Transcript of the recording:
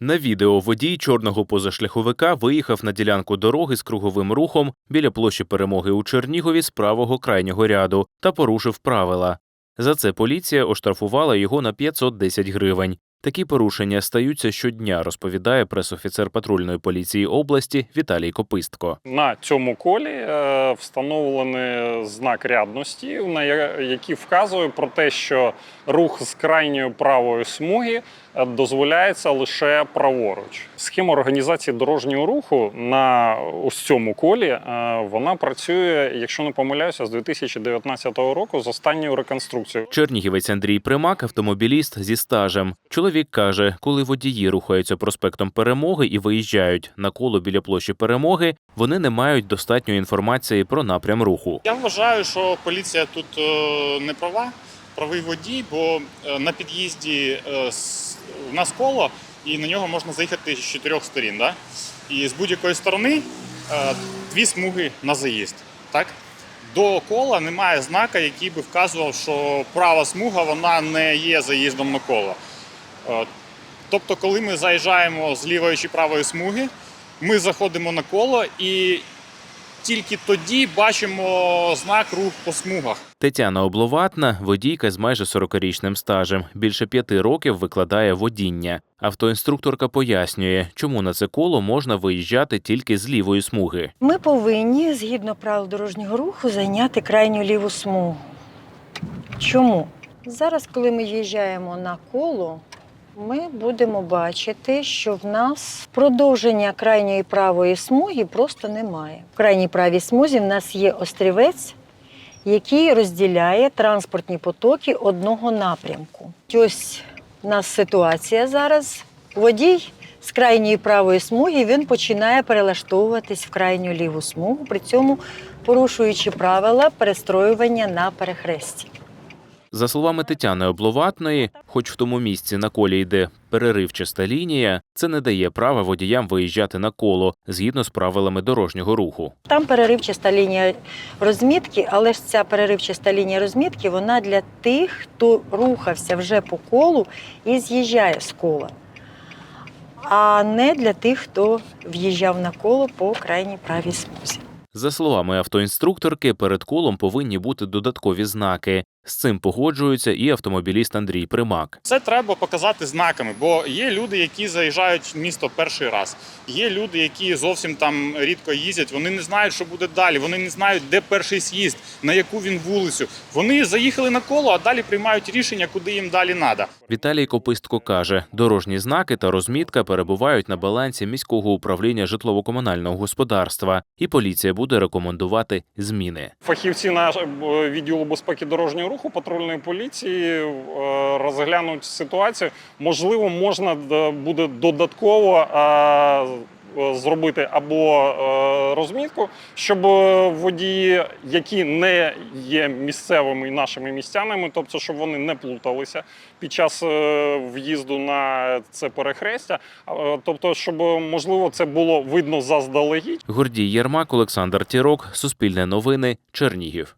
На відео водій чорного позашляховика виїхав на ділянку дороги з круговим рухом біля площі перемоги у Чернігові з правого крайнього ряду та порушив правила. За це поліція оштрафувала його на 510 гривень. Такі порушення стаються щодня, розповідає пресофіцер патрульної поліції області Віталій Копистко. На цьому колі е, встановлений знак рядності, на який вказує про те, що рух з крайньої правої смуги дозволяється лише праворуч. Схема організації дорожнього руху на ось цьому колі е, вона працює, якщо не помиляюся, з 2019 року з останньою реконструкцією. Чернігівець Андрій Примак автомобіліст зі стажем. Чоловік каже, коли водії рухаються проспектом Перемоги і виїжджають на коло біля площі Перемоги, вони не мають достатньої інформації про напрям руху. Я вважаю, що поліція тут е, не права, правий водій, бо е, на під'їзді е, в нас коло, і на нього можна заїхати з чотирьох сторін. Да? І з будь-якої сторони е, дві смуги на заїзд. Так? До кола немає знака, який би вказував, що права смуга вона не є заїздом на коло. Е, Тобто, коли ми заїжджаємо з лівої чи правої смуги, ми заходимо на коло і тільки тоді бачимо знак рух по смугах. Тетяна Обловатна водійка з майже 40-річним стажем. Більше п'яти років викладає водіння. Автоінструкторка пояснює, чому на це коло можна виїжджати тільки з лівої смуги. Ми повинні, згідно правил дорожнього руху, зайняти крайню ліву смугу. Чому? Зараз, коли ми їжджаємо на коло, ми будемо бачити, що в нас продовження крайньої правої смуги просто немає. В крайній правій смузі в нас є острівець, який розділяє транспортні потоки одного напрямку. Ось у нас ситуація зараз. Водій з крайньої правої смуги він починає перелаштовуватись в крайню ліву смугу, при цьому порушуючи правила перестроювання на перехресті. За словами Тетяни Обловатної, хоч в тому місці на колі йде переривчаста лінія, це не дає права водіям виїжджати на коло згідно з правилами дорожнього руху. Там переривчаста лінія розмітки, але ж ця переривчаста лінія розмітки вона для тих, хто рухався вже по колу і з'їжджає з кола, а не для тих, хто в'їжджав на коло по крайній правій смузі. За словами автоінструкторки, перед колом повинні бути додаткові знаки. З цим погоджується і автомобіліст Андрій Примак. Це треба показати знаками, бо є люди, які заїжджають в місто перший раз. Є люди, які зовсім там рідко їздять. Вони не знають, що буде далі. Вони не знають, де перший з'їзд, на яку він вулицю. Вони заїхали на коло, а далі приймають рішення, куди їм далі треба. Віталій Копистко каже, дорожні знаки та розмітка перебувають на балансі міського управління житлово-комунального господарства, і поліція буде рекомендувати зміни. Фахівці нашого відділу безпеки дорожнього руху патрульної поліції е, розглянуть ситуацію. Можливо, можна буде додатково е, зробити або е, розмітку, щоб водії, які не є місцевими нашими містянами, тобто щоб вони не плуталися під час е, в'їзду на це перехрестя, е, тобто, щоб можливо це було видно заздалегідь. Гордій Єрмак, Олександр Тірок, Суспільне новини, Чернігів.